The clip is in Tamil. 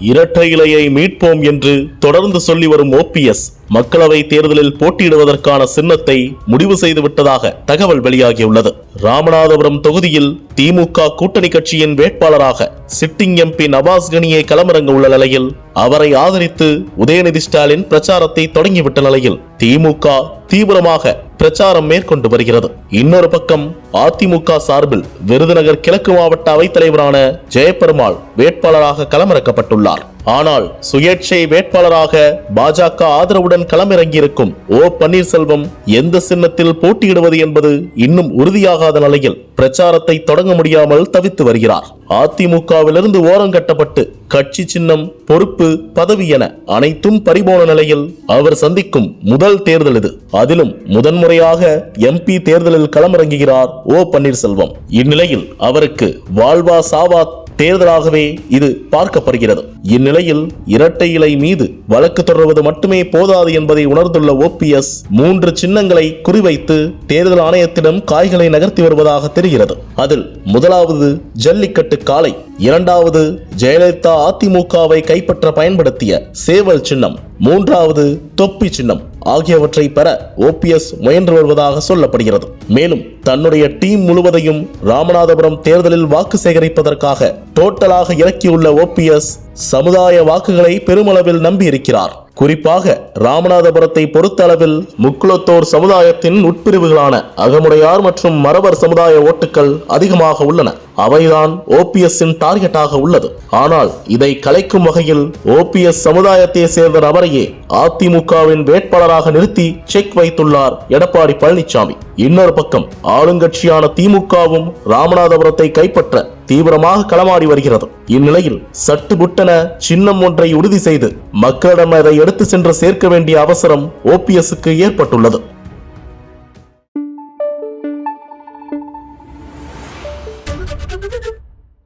இரட்டை இலையை மீட்போம் என்று தொடர்ந்து சொல்லி வரும் ஓபிஎஸ் மக்களவை தேர்தலில் போட்டியிடுவதற்கான சின்னத்தை முடிவு செய்து விட்டதாக தகவல் வெளியாகியுள்ளது. ராமநாதபுரம் தொகுதியில் திமுக கூட்டணி கட்சியின் வேட்பாளராக சிட்டிங் எம்பி நவாஸ் கனியை களமிறங்க உள்ள நிலையில் அவரை ஆதரித்து உதயநிதி ஸ்டாலின் பிரச்சாரத்தை தொடங்கிவிட்ட நிலையில் திமுக தீவிரமாக பிரச்சாரம் மேற்கொண்டு வருகிறது. இன்னொரு பக்கம் அதிமுக சார்பில் விருதுநகர் கிழக்கு மாவட்ட அவைத்தலைவரான ஜெயபெருமாள் வேட்பாளராக களமிறக்கப்பட்டுள்ளார். ஆனால் சுயேட்சை வேட்பாளராக பாஜக ஆதரவுடன் களமிறங்கியிருக்கும் ஓ பன்னீர்செல்வம் எந்த சின்னத்தில் போட்டியிடுவது என்பது இன்னும் உறுதியாகாத நிலையில் பிரச்சாரத்தை தொடங்க முடியாமல் தவித்து வருகிறார். அதிமுகவிலிருந்து ஓரங்கட்டப்பட்டு கட்சி சின்னம் பொறுப்பு பதவி என அனைத்தும் பறிபோன நிலையில் அவர் சந்திக்கும் முதல் தேர்தல் இது. அதிலும் முறையாக எம்பி தேர்தலில் களமிறங்குகிறார் ஓ பன்னீர்செல்வம். இந்நிலையில் அவருக்கு வாழ்வா சாவா தேர்தலாகவே இது பார்க்கப்படுகிறது. இந்நிலையில் இரட்டை இலை மீது வழக்கு தொடர்வது மட்டுமே போதாது என்பதை உணர்ந்துள்ள ஓபிஎஸ் மூன்று சின்னங்களை குறிவைத்து தேர்தல் ஆணையத்திடம் காய்களை நகர்த்தி வருவதாக தெரிகிறது. அதில் முதலாவது ஜல்லிக்கட்டு காலை இரண்டாவது ஜெயலலிதா அதிமுகவை கைப்பற்ற பயன்படுத்திய சேவல் சின்னம் மூன்றாவது தொப்பி சின்னம் ஆகியவற்றை பெற ஓபிஎஸ் முயன்று வருவதாக சொல்லப்படுகிறது. மேலும் தன்னுடைய டீம் முழுவதையும் ராமநாதபுரம் தேர்தலில் வாக்கு சேகரிப்பதற்காக டோட்டலாக இறக்கியுள்ள ஓபிஎஸ் சமுதாய வாக்குகளை பெருமளவில் நம்பியிருக்கிறார். குறிப்பாக ராமநாதபுரத்தை பொறுத்த அளவில் முக்குளத்தோர் சமுதாயத்தின் உட்பிரிவுகளான அகமுடையார் மற்றும் மறவர் சமுதாய ஓட்டுக்கள் அதிகமாக உள்ளன. அவைதான் ஓபிஎஸ்ஸின் டார்கெட்டாக உள்ளது. ஆனால் இதை கலைக்கும் வகையில் ஓபிஎஸ் சமுதாயத்தை சேர்ந்த நபரையே அதிமுகவின் வேட்பாளராக நிறுத்தி செக் வைத்துள்ளார் எடப்பாடி பழனிசாமி இன்னொரு பக்கம் ஆளுங்கட்சியான திமுகவும் ராமநாதபுரத்தை கைப்பற்ற தீவிரமாக களமாடி வருகிறது. இந்நிலையில் சட்டு புட்டன சின்னம் ஒன்றை உறுதி செய்து மக்களிடம் அதை எடுத்து சென்று சேர்க்க வேண்டிய அவசரம் ஓபிஎஸ்க்கு ஏற்பட்டுள்ளது.